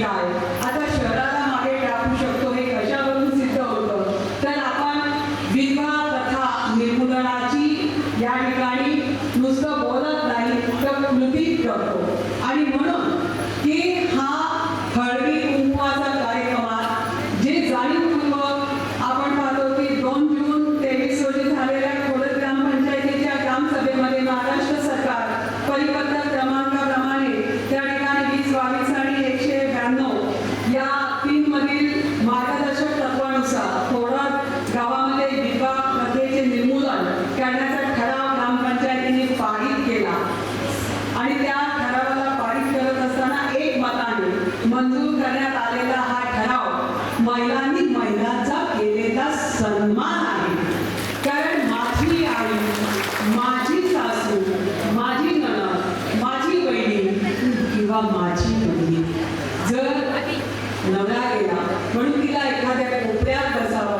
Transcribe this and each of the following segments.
下来 आई माझी सासू माझी नणद माझी बहिणी किंवा माझी मुलगी जर नवरा गेला म्हणून तिला एखाद्या कोपऱ्यात बसावं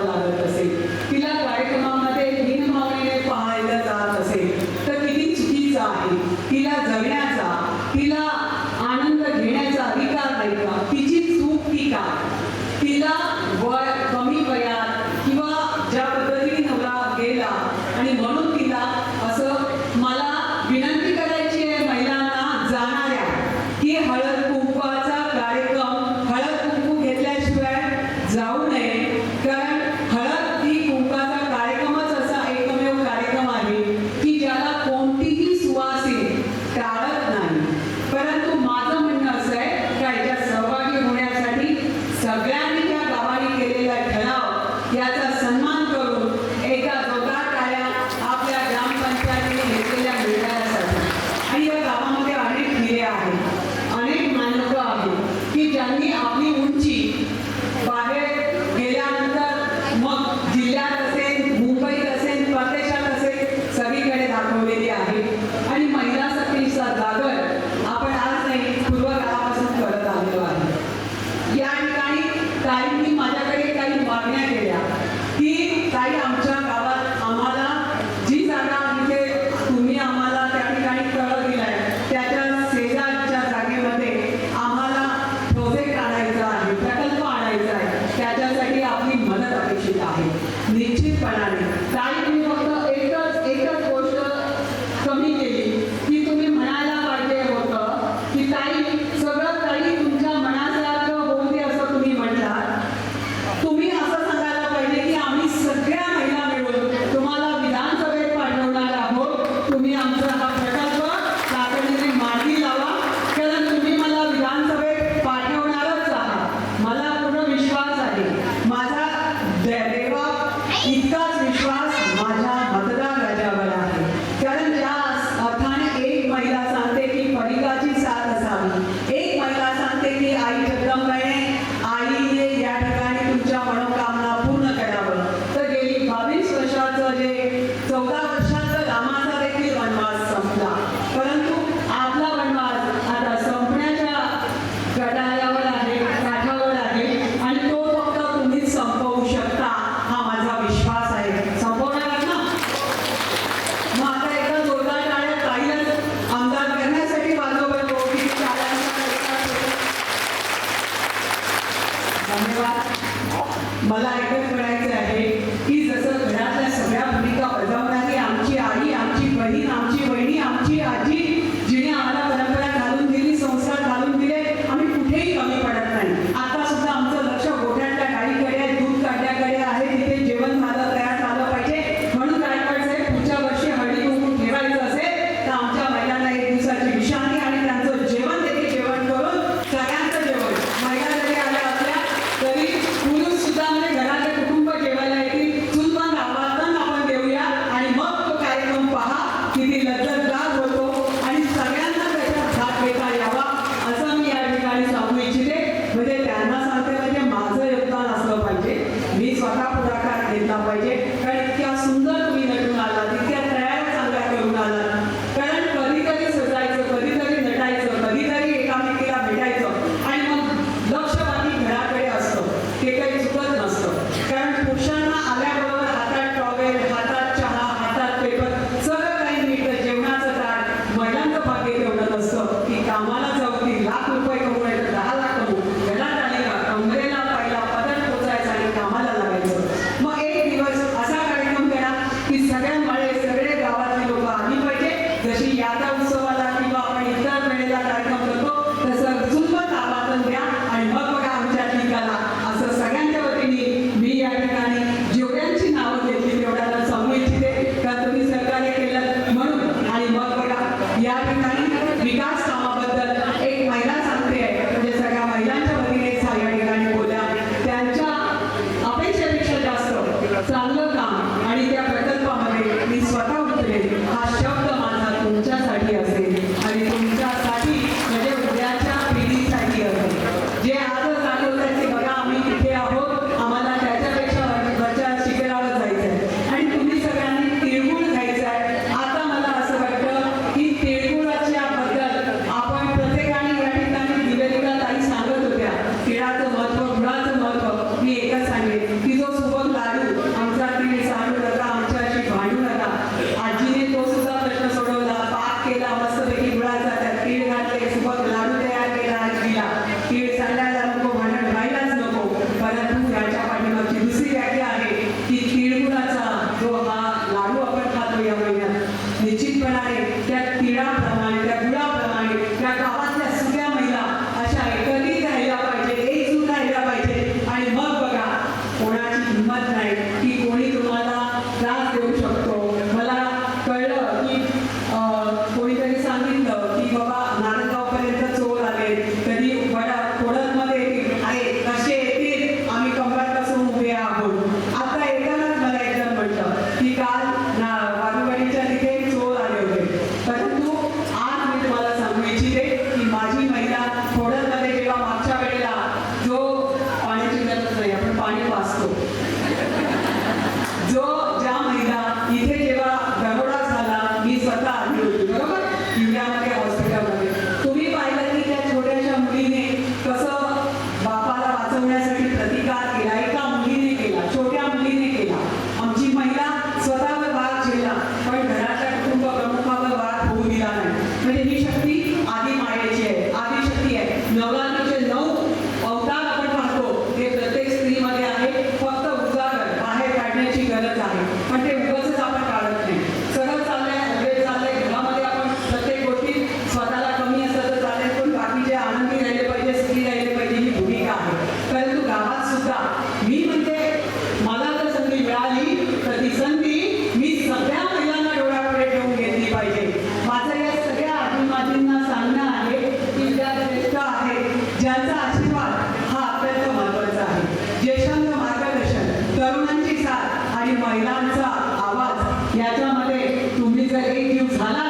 तुम्ही जर एक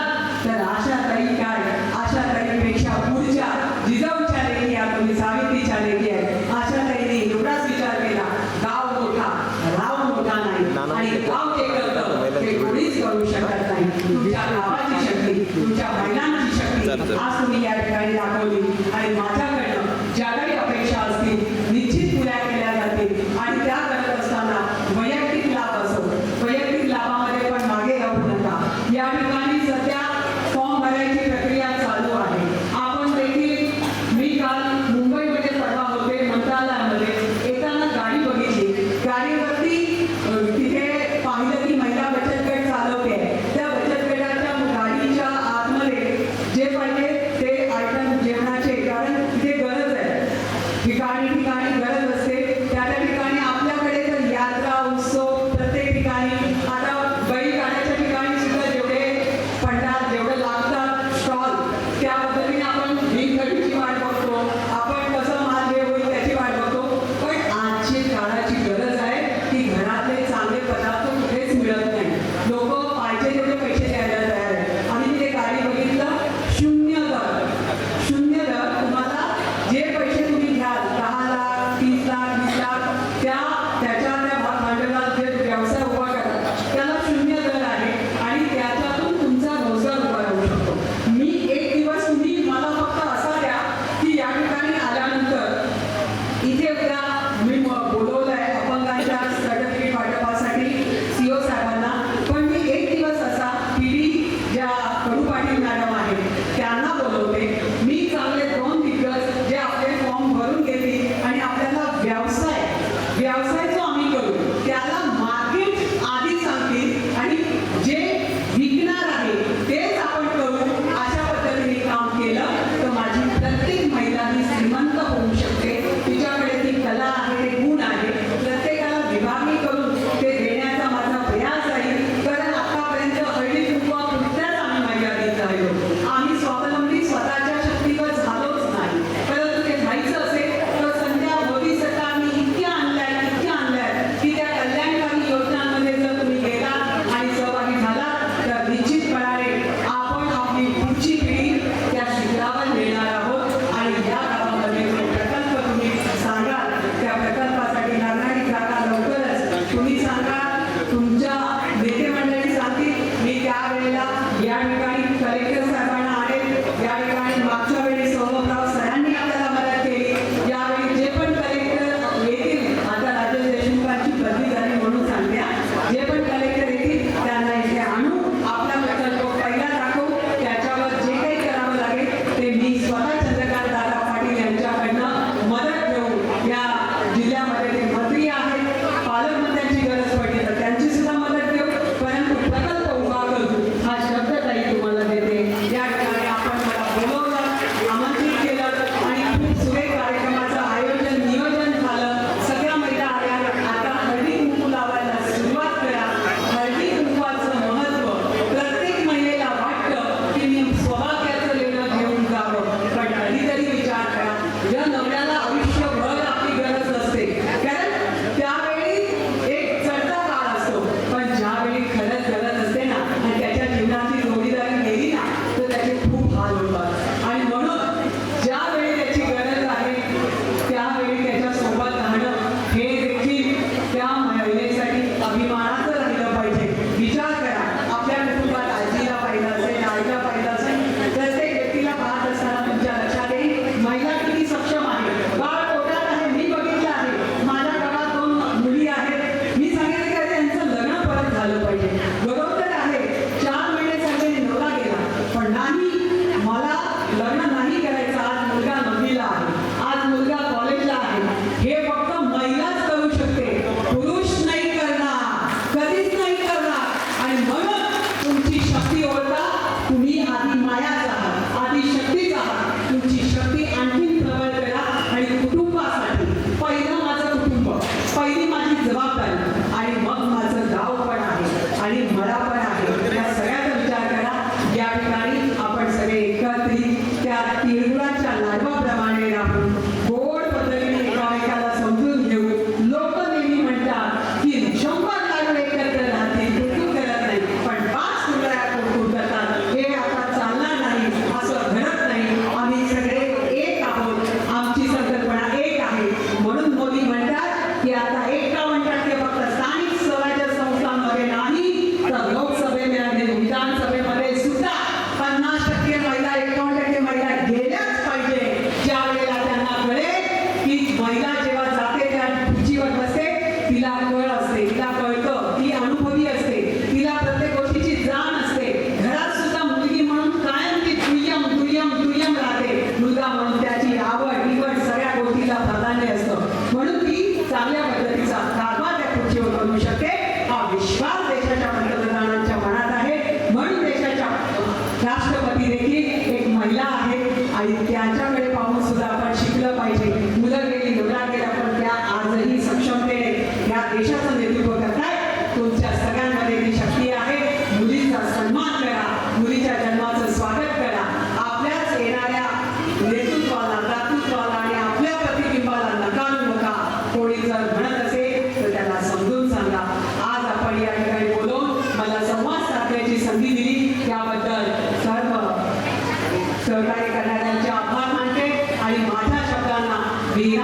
Be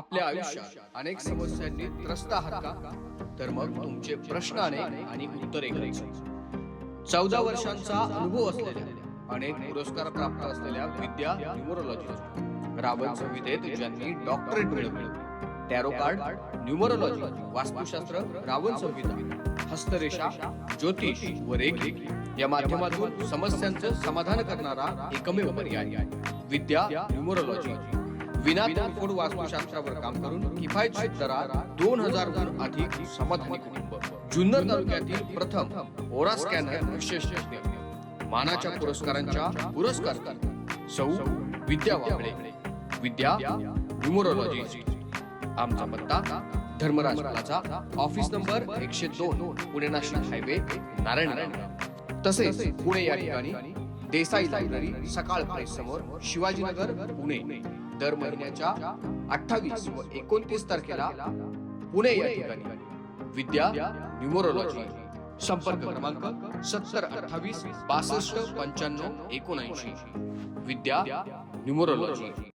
आपल्या आयुष्यात अनेक समस्यांनी त्रस्त आहात का? तर मग तुमचे प्रश्न अनेक आणि उत्तरे चौदा वर्षांचा अनुभव असलेल्या अनेक पुरस्कार प्राप्त असलेल्या विद्या न्यूमरोलॉजी रावण संहितेत ज्यांनी डॉक्टरेट मिळवले tarot card numerology Vastushastra Ravan Samhita हस्तरेषा ज्योतिष व रेखी या माध्यमातून समस्यांचं समाधान करणारा एकमेव पर्याय. विद्या न्यूमरोलॉजी. विना तोडफोड वास्तुशास्त्रावर काम करून किफायतशीर दरात दोन हजारहून अधिक समाधानी कुटुंब. जुन्नर तालुक्यातील प्रथम ओरा स्कॅनर विशेष मानाच्या पुरस्कारांच्या पुरस्कार सौ विद्या वाबळे विद्या न्युमरोलॉजी आमचा पत्ता धर्मराज प्लाझा ऑफिस नंबर एकशे दोन पुणे नाशिक हायवे नारायण तसेच पुणे या ठिकाणी देसाई लायब्ररी सकाळ प्रेस समोर शिवाजीनगर पुणे. दर महिन्याच्या अठ्ठावीस व एकोणतीस तारखेला पुणे या ठिकाणी. विद्या न्यूमरोलॉजी. संपर्क क्रमांक सत्तर अठ्ठावीस बासष्ट पंच्याण्णव एकोणऐंशी. विद्या न्यूमरोलॉजी.